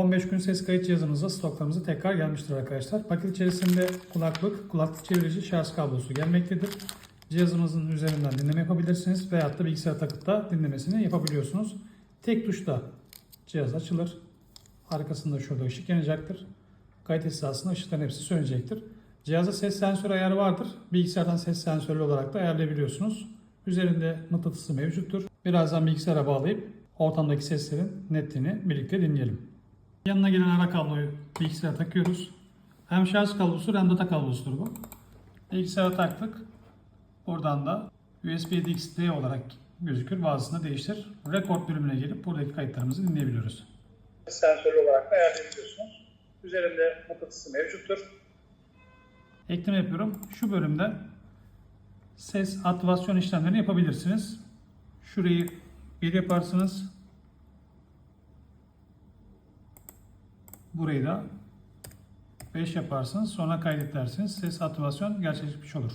15 gün ses kayıt cihazımızda stoklarımızı tekrar gelmiştir arkadaşlar. Paket içerisinde kulaklık, kulaklık çevirici, şarj kablosu gelmektedir. Cihazımızın üzerinden dinleme yapabilirsiniz veyahut da bilgisayar takıp da dinlemesini yapabiliyorsunuz. Tek tuşla cihaz açılır. Arkasında şurada ışık yanacaktır. Kayıt esnasında ışıkların hepsi sönecektir. Cihazda ses sensörü ayarı vardır. Bilgisayardan ses sensörü olarak da ayarlayabiliyorsunuz. Üzerinde mıknatısı mevcuttur. Birazdan bilgisayara bağlayıp ortamdaki seslerin netliğini birlikte dinleyelim. Yanına gelen ara kabloyu bilgisayara takıyoruz. Hem şarj kablosu hem data kablosudur bu. Bilgisayara taktık. Buradan da USB DXD olarak gözükür. Bazısını değiştir. Rekord bölümüne gelip buradaki kayıtlarımızı dinleyebiliyoruz. Sensörlü olarak da ayarlayabiliyorsunuz. Üzerinde mıknatısı mevcuttur. Ekleme yapıyorum. Şu bölümde ses aktivasyon işlemlerini yapabilirsiniz. Şurayı bir yaparsınız. Burayı da 5 yaparsınız. Sonra kaydet dersiniz. Ses aktivasyon gerçekleşmiş olur.